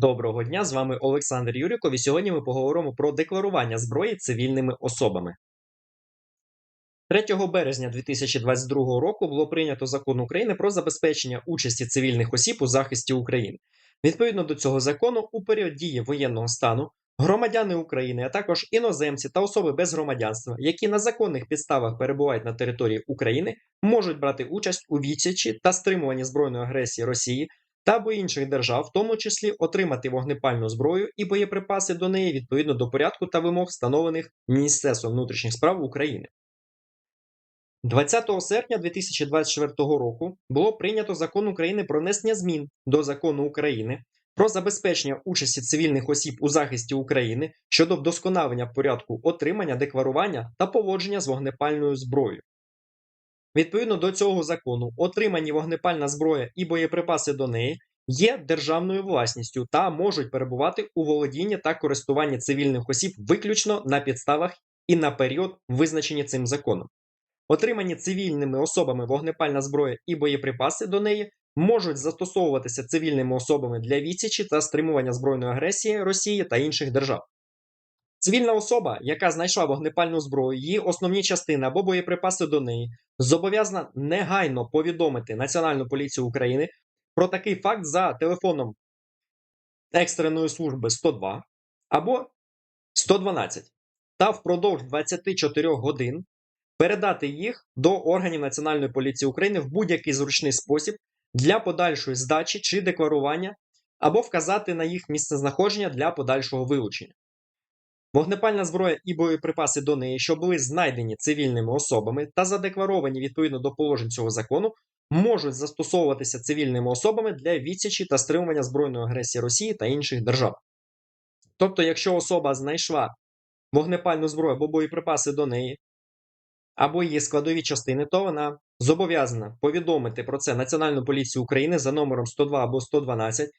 Доброго дня, з вами Олександр Юріков, і сьогодні ми поговоримо про декларування зброї цивільними особами. 3 березня 2022 року було прийнято закон України про забезпечення участі цивільних осіб у захисті України. Відповідно до цього закону, у період дії воєнного стану громадяни України, а також іноземці та особи без громадянства, які на законних підставах перебувають на території України, можуть брати участь у відсічі та стримуванні збройної агресії Росії та або інших держав, в тому числі отримати вогнепальну зброю і боєприпаси до неї відповідно до порядку та вимог, встановлених Міністерством внутрішніх справ України. 20 серпня 2024 року було прийнято закон України про внесення змін до закону України про забезпечення участі цивільних осіб у захисті України щодо вдосконалення порядку отримання, декларування та поводження з вогнепальною зброєю. Відповідно до цього закону, отримані вогнепальна зброя і боєприпаси до неї є державною власністю та можуть перебувати у володінні та користуванні цивільних осіб виключно на підставах і на період, визначені цим законом. Отримані цивільними особами вогнепальна зброя і боєприпаси до неї можуть застосовуватися цивільними особами для відсічі та стримування збройної агресії Росії та інших держав. Цивільна особа, яка знайшла вогнепальну зброю, її основні частини або боєприпаси до неї, зобов'язана негайно повідомити Національну поліцію України про такий факт за телефоном екстреної служби 102 або 112 та впродовж 24 годин передати їх до органів Національної поліції України в будь-який зручний спосіб для подальшої здачі чи декларування, або вказати на їх місцезнаходження для подальшого вилучення. Вогнепальна зброя і боєприпаси до неї, що були знайдені цивільними особами та задекларовані відповідно до положень цього закону, можуть застосовуватися цивільними особами для відсічі та стримування збройної агресії Росії та інших держав. Тобто, якщо особа знайшла вогнепальну зброю або боєприпаси до неї, або її складові частини, то вона зобов'язана повідомити про це Національну поліцію України за номером 102 або 112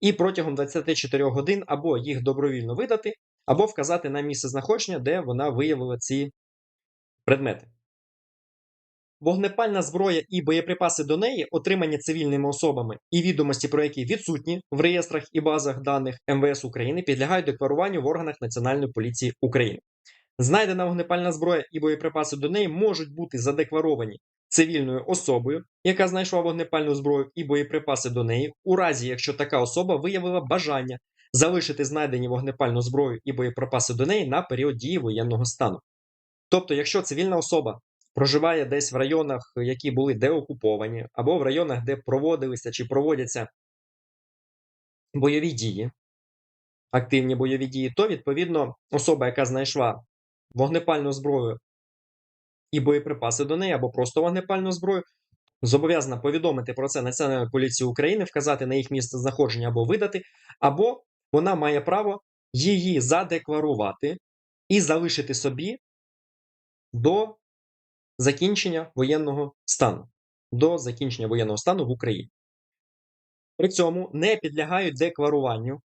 і протягом 24 годин або їх добровільно видати, або вказати на місце знаходження, де вона виявила ці предмети. Вогнепальна зброя і боєприпаси до неї, отримані цивільними особами і відомості про які відсутні в реєстрах і базах даних МВС України, підлягають декларуванню в органах Національної поліції України. Знайдена вогнепальна зброя і боєприпаси до неї можуть бути задекларовані цивільною особою, яка знайшла вогнепальну зброю і боєприпаси до неї, у разі якщо така особа виявила бажання залишити знайдені вогнепальну зброю і боєприпаси до неї на період дії воєнного стану. Тобто, якщо цивільна особа проживає десь в районах, які були деокуповані, або в районах, де проводилися чи проводяться бойові дії, активні бойові дії, то відповідно особа, яка знайшла вогнепальну зброю і боєприпаси до неї, або просто вогнепальну зброю, зобов'язана повідомити про це Національну поліцію України, вказати на їх місце знаходження або видати, або вона має право її задекларувати і залишити собі до закінчення воєнного стану. До закінчення воєнного стану в Україні. При цьому не підлягають декларуванню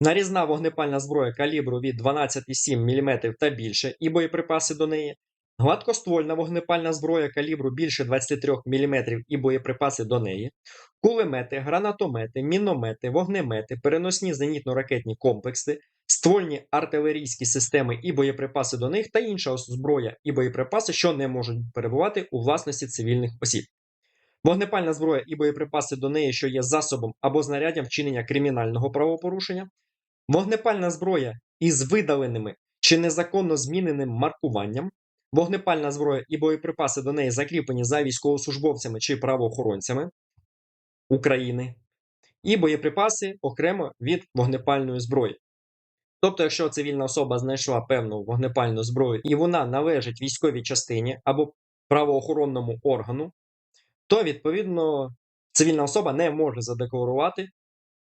нарізна вогнепальна зброя калібру від 12,7 мм та більше і боєприпаси до неї, гладкоствольна вогнепальна зброя калібру більше 23 мм і боєприпаси до неї, кулемети, гранатомети, міномети, вогнемети, переносні зенітно-ракетні комплекси, ствольні артилерійські системи і боєприпаси до них та інша зброя і боєприпаси, що не можуть перебувати у власності цивільних осіб. Вогнепальна зброя і боєприпаси до неї, що є засобом або знаряддям вчинення кримінального правопорушення, вогнепальна зброя із видаленими чи незаконно зміненим маркуванням, вогнепальна зброя і боєприпаси до неї закріплені за військовослужбовцями чи правоохоронцями України, і боєприпаси окремо від вогнепальної зброї. Тобто, якщо цивільна особа знайшла певну вогнепальну зброю і вона належить військовій частині або правоохоронному органу, то відповідно цивільна особа не може задекларувати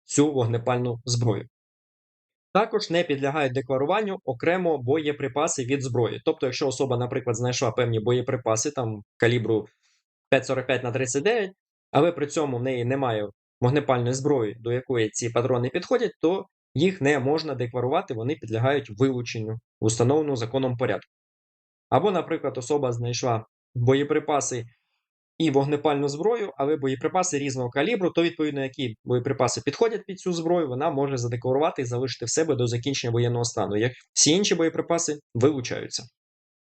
цю вогнепальну зброю. Також не підлягають декларуванню окремо боєприпаси від зброї. Тобто, якщо особа, наприклад, знайшла певні боєприпаси там калібру 5,45 на 39, але при цьому в неї немає вогнепальної зброї, до якої ці патрони підходять, то їх не можна декларувати, вони підлягають вилученню установленому законом порядку. Або, наприклад, особа знайшла боєприпаси і вогнепальну зброю, але боєприпаси різного калібру, то відповідно, які боєприпаси підходять під цю зброю, вона може задекларувати і залишити в себе до закінчення воєнного стану. Як всі інші боєприпаси вилучаються.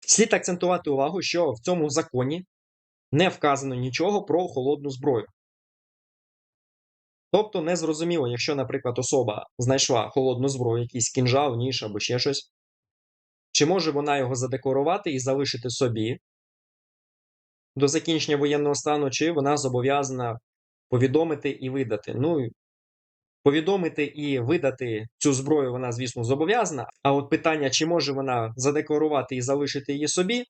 Слід акцентувати увагу, що в цьому законі не вказано нічого про холодну зброю. Тобто не зрозуміло, якщо, наприклад, особа знайшла холодну зброю, якийсь кінжал, ніж або ще щось, чи може вона його задекларувати і залишити собі до закінчення воєнного стану, чи вона зобов'язана повідомити і видати. Ну, повідомити і видати цю зброю вона, звісно, зобов'язана. А от питання, чи може вона задекларувати і залишити її собі,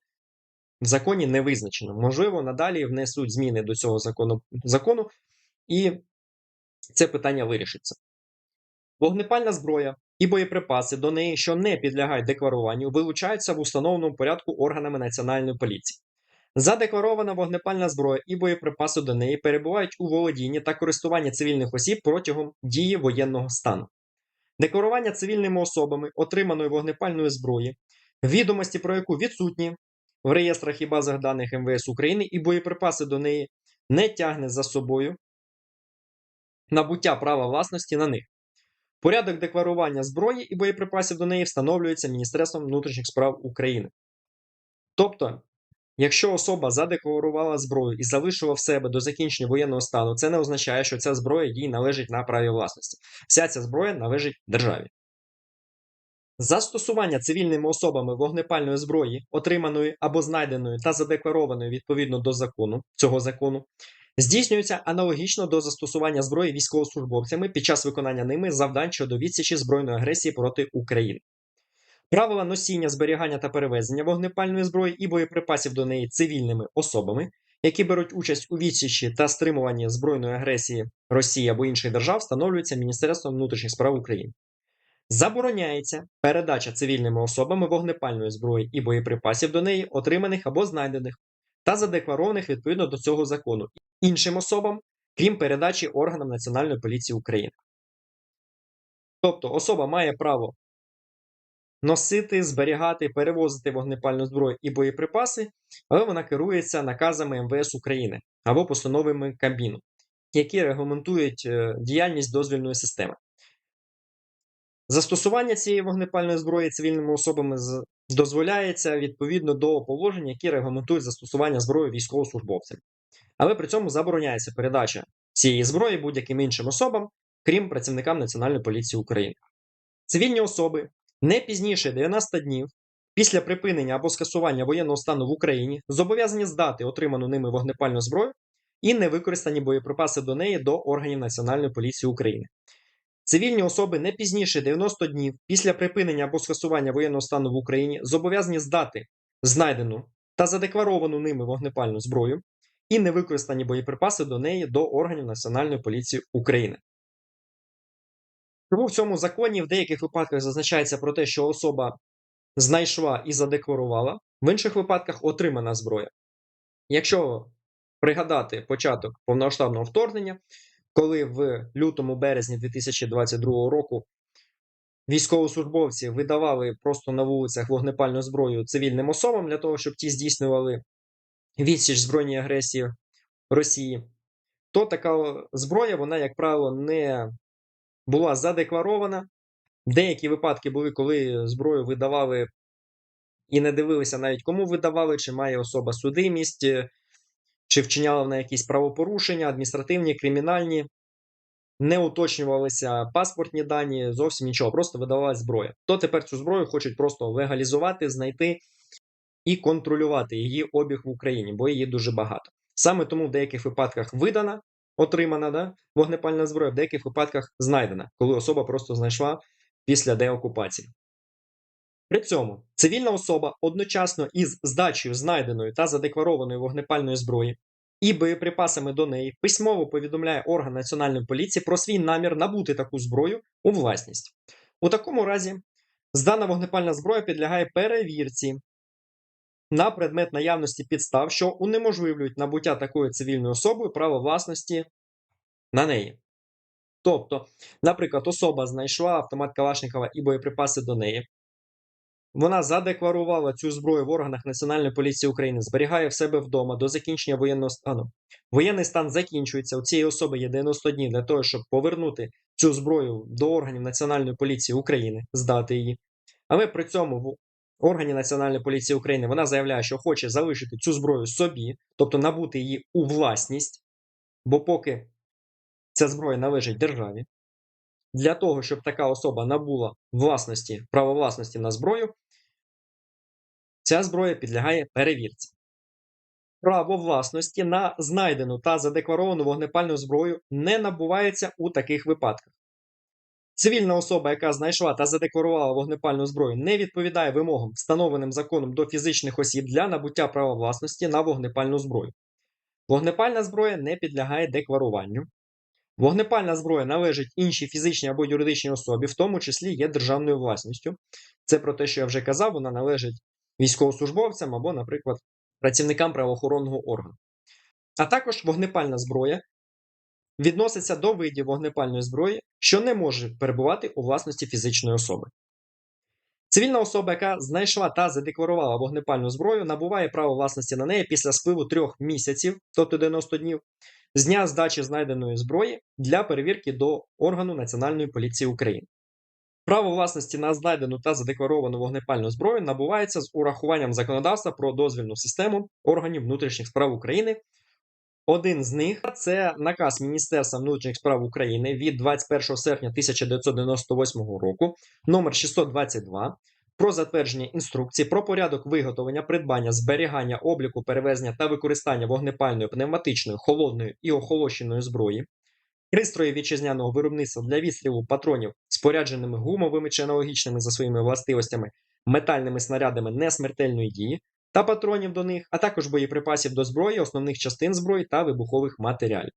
в законі не визначено. Можливо, надалі внесуть зміни до цього закону, закону і це питання вирішиться. Вогнепальна зброя і боєприпаси до неї, що не підлягають декларуванню, вилучаються в установленому порядку органами Національної поліції. Задекларована вогнепальна зброя і боєприпаси до неї перебувають у володінні та користуванні цивільних осіб протягом дії воєнного стану. Декларування цивільними особами отриманої вогнепальної зброї, відомості про яку відсутні в реєстрах і базах даних МВС України, і боєприпаси до неї не тягне за собою набуття права власності на них. Порядок декларування зброї і боєприпасів до неї встановлюється Міністерством внутрішніх справ України. Тобто, якщо особа задекларувала зброю і залишила в себе до закінчення воєнного стану, це не означає, що ця зброя їй належить на праві власності. Вся ця зброя належить державі. Застосування цивільними особами вогнепальної зброї, отриманої або знайденої та задекларованої відповідно до закону цього закону, здійснюється аналогічно до застосування зброї військовослужбовцями під час виконання ними завдань щодо відсічі збройної агресії проти України. Правила носіння, зберігання та перевезення вогнепальної зброї і боєприпасів до неї цивільними особами, які беруть участь у відсічі та стримуванні збройної агресії Росії або інших держав, встановлюються Міністерством внутрішніх справ України. Забороняється передача цивільними особами вогнепальної зброї і боєприпасів до неї, отриманих або знайдених та задекларованих відповідно до цього закону іншим особам, крім передачі органам Національної поліції України. Тобто особа має право носити, зберігати, перевозити вогнепальну зброю і боєприпаси, але вона керується наказами МВС України або постановами Кабміну, які регламентують е, діяльність дозвільної системи. Застосування цієї вогнепальної зброї цивільними особами дозволяється відповідно до положень, які регламентують застосування зброї військовослужбовцям. Але при цьому забороняється передача цієї зброї будь-яким іншим особам, крім працівникам Національної поліції України. Цивільні особи не пізніше 90 днів після припинення або скасування воєнного стану в Україні зобов'язані здати отриману ними вогнепальну зброю і невикористані боєприпаси до неї до органів Національної поліції України. Цивільні особи не пізніше 90 днів після припинення або скасування воєнного стану в Україні зобов'язані здати знайдену та задекларовану ними вогнепальну зброю і невикористані боєприпаси до неї до органів Національної поліції України. Тому в цьому законі в деяких випадках зазначається про те, що особа знайшла і задекларувала, в інших випадках отримана зброя. Якщо пригадати початок повномасштабного вторгнення, коли в лютому березні 2022 року військовослужбовці видавали просто на вулицях вогнепальну зброю цивільним особам для того, щоб ті здійснювали відсіч збройній агресії Росії, то така зброя, вона, як правило, не була задекларована. Деякі випадки були, коли зброю видавали і не дивилися навіть кому видавали, чи має особа судимість, е, чи вчиняла вона якісь правопорушення, адміністративні, кримінальні. Не уточнювалися паспортні дані, зовсім нічого, просто видавалася зброя. То тепер цю зброю хочуть просто легалізувати, знайти і контролювати її обіг в Україні, бо її дуже багато. Саме тому в деяких випадках видана, отримана да, вогнепальна зброя, в деяких випадках знайдена, коли особа просто знайшла після деокупації. При цьому цивільна особа одночасно із здачею знайденої та задекларованої вогнепальної зброї і боєприпасами до неї письмово повідомляє орган Національної поліції про свій намір набути таку зброю у власність. У такому разі здана вогнепальна зброя підлягає перевірці на предмет наявності підстав, що унеможливлюють набуття такою цивільною особою права власності на неї. Тобто, наприклад, особа знайшла автомат Калашникова і боєприпаси до неї, вона задекларувала цю зброю в органах Національної поліції України, зберігає в себе вдома до закінчення воєнного стану. Воєнний стан закінчується. У цієї особи є 90 днів для того, щоб повернути цю зброю до органів Національної поліції України, здати її. Але при цьому в органі Національної поліції України вона заявляє, що хоче залишити цю зброю собі, тобто набути її у власність, бо поки ця зброя належить державі. Для того, щоб така особа набула власності, право власності на зброю, ця зброя підлягає перевірці. Право власності на знайдену та задекларовану вогнепальну зброю не набувається у таких випадках. Цивільна особа, яка знайшла та задекларувала вогнепальну зброю, не відповідає вимогам, встановленим законом до фізичних осіб для набуття права власності на вогнепальну зброю. Вогнепальна зброя не підлягає декларуванню. Вогнепальна зброя належить іншій фізичній або юридичній особі, в тому числі є державною власністю. Це про те, що я вже казав, вона належить військовослужбовцям або, наприклад, працівникам правоохоронного органу. А також вогнепальна зброя відноситься до видів вогнепальної зброї, що не може перебувати у власності фізичної особи. Цивільна особа, яка знайшла та задекларувала вогнепальну зброю, набуває право власності на неї після спливу трьох місяців, тобто 90 днів, з дня здачі знайденої зброї для перевірки до органу Національної поліції України. Право власності на знайдену та задекларовану вогнепальну зброю набувається з урахуванням законодавства про дозвільну систему органів внутрішніх справ України. Один з них це наказ Міністерства внутрішніх справ України від 21 серпня 1998 року, номер 622 про затвердження інструкцій про порядок виготовлення, придбання, зберігання, обліку, перевезення та використання вогнепальної, пневматичної, холодної і охолощеної зброї, пристрої вітчизняного виробництва для відстрілу патронів, спорядженими гумовими чи аналогічними за своїми властивостями метальними снарядами несмертельної дії та патронів до них, а також боєприпасів до зброї, основних частин зброї та вибухових матеріалів.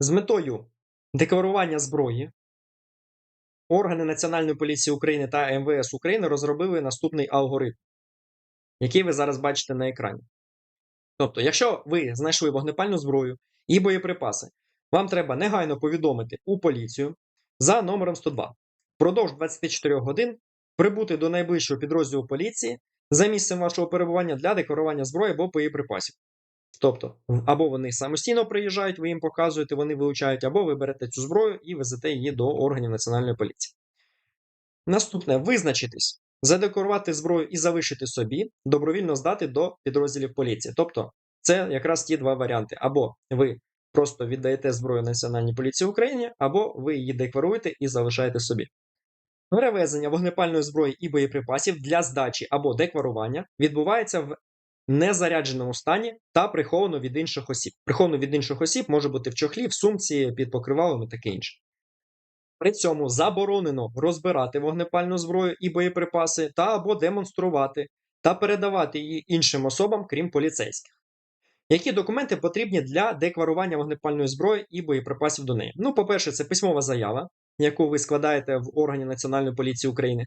З метою декларування зброї органи Національної поліції України та МВС України розробили наступний алгоритм, який ви зараз бачите на екрані. Тобто, якщо ви знайшли вогнепальну зброю і боєприпаси, вам треба негайно повідомити у поліцію за номером 102. Впродовж 24 годин прибути до найближчого підрозділу поліції за місцем вашого перебування для декларування зброї або боєприпасів. Тобто, або вони самостійно приїжджають, ви їм показуєте, вони вилучають, або ви берете цю зброю і везете її до органів Національної поліції. Наступне визначитись, задекларувати зброю і залишити собі, добровільно здати до підрозділів поліції. Тобто, це якраз ті два варіанти. Або ви просто віддаєте зброю Національній поліції України, або ви її декларуєте і залишаєте собі. Перевезення вогнепальної зброї і боєприпасів для здачі або декларування відбувається в незарядженому стані та приховано від інших осіб. Приховано від інших осіб може бути в чохлі, в сумці, під покривалом і таке інше. При цьому заборонено розбирати вогнепальну зброю і боєприпаси та або демонструвати та передавати її іншим особам, крім поліцейських. Які документи потрібні для декларування вогнепальної зброї і боєприпасів до неї? Ну, по-перше, це письмова заява, яку ви складаєте в органі Національної поліції України,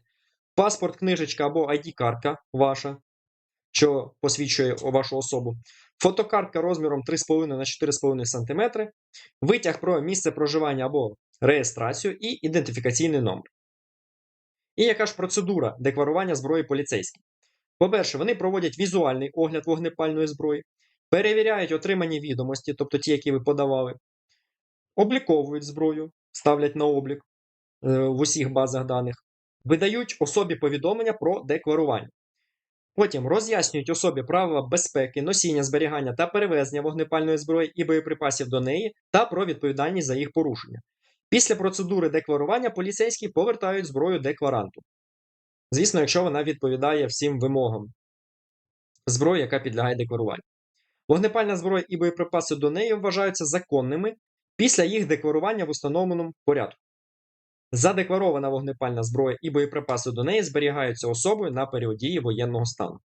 паспорт, книжечка або ID-картка ваша, що посвідчує вашу особу, фотокартка розміром 3,5 на 4,5 см, витяг про місце проживання або реєстрацію і ідентифікаційний номер. І яка ж процедура декларування зброї поліцейським? По-перше, вони проводять візуальний огляд вогнепальної зброї, перевіряють отримані відомості, тобто ті, які ви подавали, обліковують зброю, ставлять на облік е, в усіх базах даних, видають особі повідомлення про декларування. Потім роз'яснюють особі правила безпеки, носіння, зберігання та перевезення вогнепальної зброї і боєприпасів до неї та про відповідальність за їх порушення. Після процедури декларування поліцейські повертають зброю декларанту. Звісно, якщо вона відповідає всім вимогам зброї, яка підлягає декларуванню. Вогнепальна зброя і боєприпаси до неї вважаються законними після їх декларування в установленому порядку. Задекларована вогнепальна зброя і боєприпаси до неї зберігаються особою на період дії воєнного стану.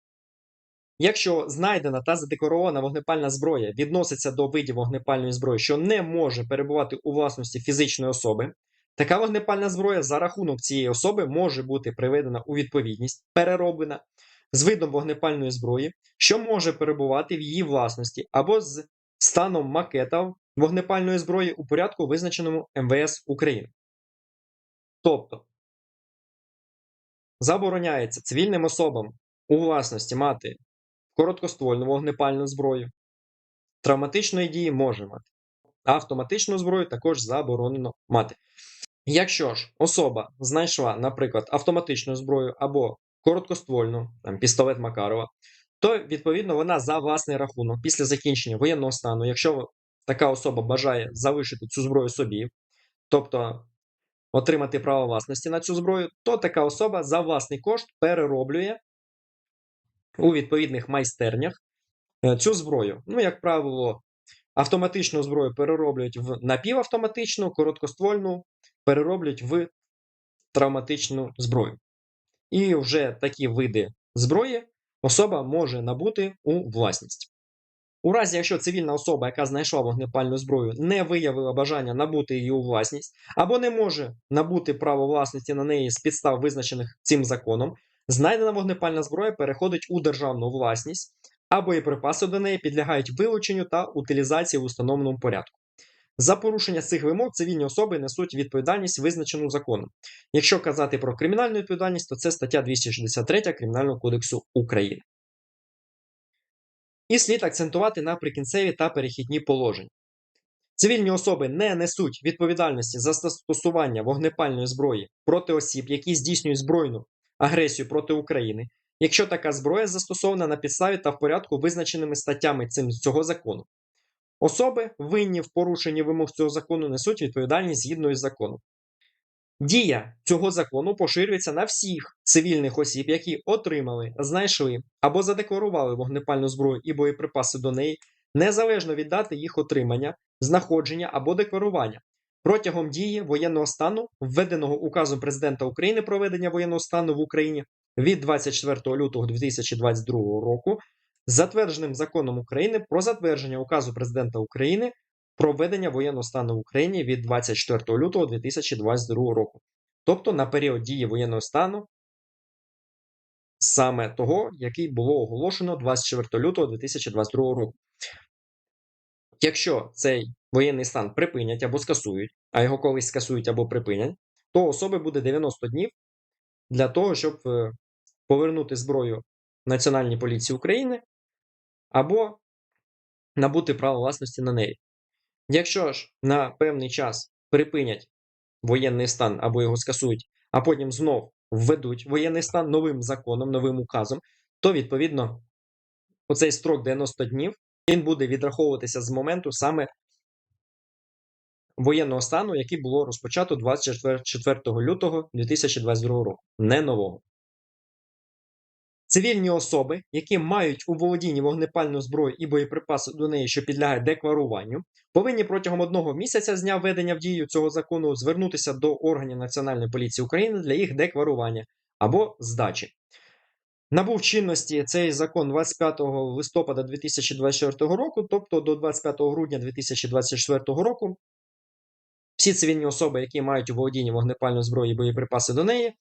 Якщо знайдена та задекларована вогнепальна зброя відноситься до видів вогнепальної зброї, що не може перебувати у власності фізичної особи, така вогнепальна зброя за рахунок цієї особи може бути приведена у відповідність, перероблена з видом вогнепальної зброї, що може перебувати в її власності, або з станом макета вогнепальної зброї у порядку, визначеному МВС України. Тобто, забороняється цивільним особам у власності мати короткоствольну вогнепальну зброю, травматичної дії може мати. А автоматичну зброю також заборонено мати. Якщо ж особа знайшла, наприклад, автоматичну зброю або короткоствольну, там, пістолет Макарова, то відповідно вона за власний рахунок після закінчення воєнного стану, якщо така особа бажає залишити цю зброю собі, тобто отримати право власності на цю зброю, то така особа за власний кошт перероблює у відповідних майстернях е, цю зброю. Ну, як правило, автоматичну зброю перероблюють в напівавтоматичну, короткоствольну перероблюють в травматичну зброю. І вже такі види зброї особа може набути у власність. У разі, якщо цивільна особа, яка знайшла вогнепальну зброю, не виявила бажання набути її у власність, або не може набути право власності на неї з підстав, визначених цим законом, знайдена вогнепальна зброя переходить у державну власність, а боєприпаси до неї підлягають вилученню та утилізації в установленому порядку. За порушення цих вимог цивільні особи несуть відповідальність, визначену законом. Якщо казати про кримінальну відповідальність, то це стаття 263 Кримінального кодексу України. І слід акцентувати на прикінцеві та перехідні положення. Цивільні особи не несуть відповідальності за застосування вогнепальної зброї проти осіб, які здійснюють збройну агресію проти України, якщо така зброя застосована на підставі та в порядку, визначеними статтями цим, цього закону. Особи, винні в порушенні вимог цього закону, несуть відповідальність згідно із законом. Дія цього закону поширюється на всіх цивільних осіб, які отримали, знайшли або задекларували вогнепальну зброю і боєприпаси до неї, незалежно від дати їх отримання, знаходження або декларування. Протягом дії воєнного стану, введеного указом Президента України про введення воєнного стану в Україні від 24 лютого 2022 року, затвердженим законом України про затвердження указу Президента України про введення воєнного стану в Україні від 24 лютого 2022 року, тобто на період дії воєнного стану, саме того, який було оголошено 24 лютого 2022 року. Якщо цей воєнний стан припинять або скасують, а його колись скасують або припинять, то особи буде 90 днів для того, щоб е, повернути зброю Національній поліції України або набути право власності на неї. Якщо ж на певний час припинять воєнний стан або його скасують, а потім знов введуть воєнний стан новим законом, новим указом, то відповідно оцей строк 90 днів він буде відраховуватися з моменту саме воєнного стану, який було розпочато 24 лютого 2022 року, не нового. Цивільні особи, які мають у володінні вогнепальну зброю і боєприпаси до неї, що підлягають декларуванню, повинні протягом одного місяця з дня введення в дію цього закону звернутися до органів Національної поліції України для їх декларування або здачі. Набув чинності цей закон 25 листопада 2024 року, тобто до 25 грудня 2024 року. Всі цивільні особи, які мають у володінні вогнепальної зброї і боєприпаси до неї,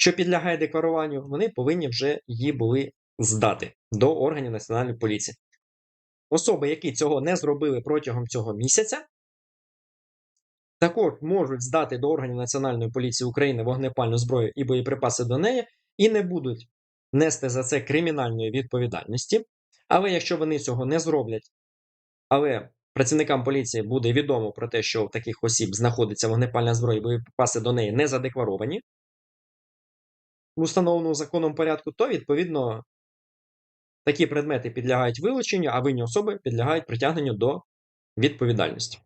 що підлягає декларуванню, вони повинні вже її були здати до органів Національної поліції. Особи, які цього не зробили протягом цього місяця, також можуть здати до органів Національної поліції України вогнепальну зброю і боєприпаси до неї, і не будуть нести за це кримінальної відповідальності. Але якщо вони цього не зроблять, але працівникам поліції буде відомо про те, що у таких осіб знаходиться вогнепальна зброя і боєприпаси до неї не задекларовані, в установленому законом порядку, то відповідно такі предмети підлягають вилученню, а винні особи підлягають притягненню до відповідальності.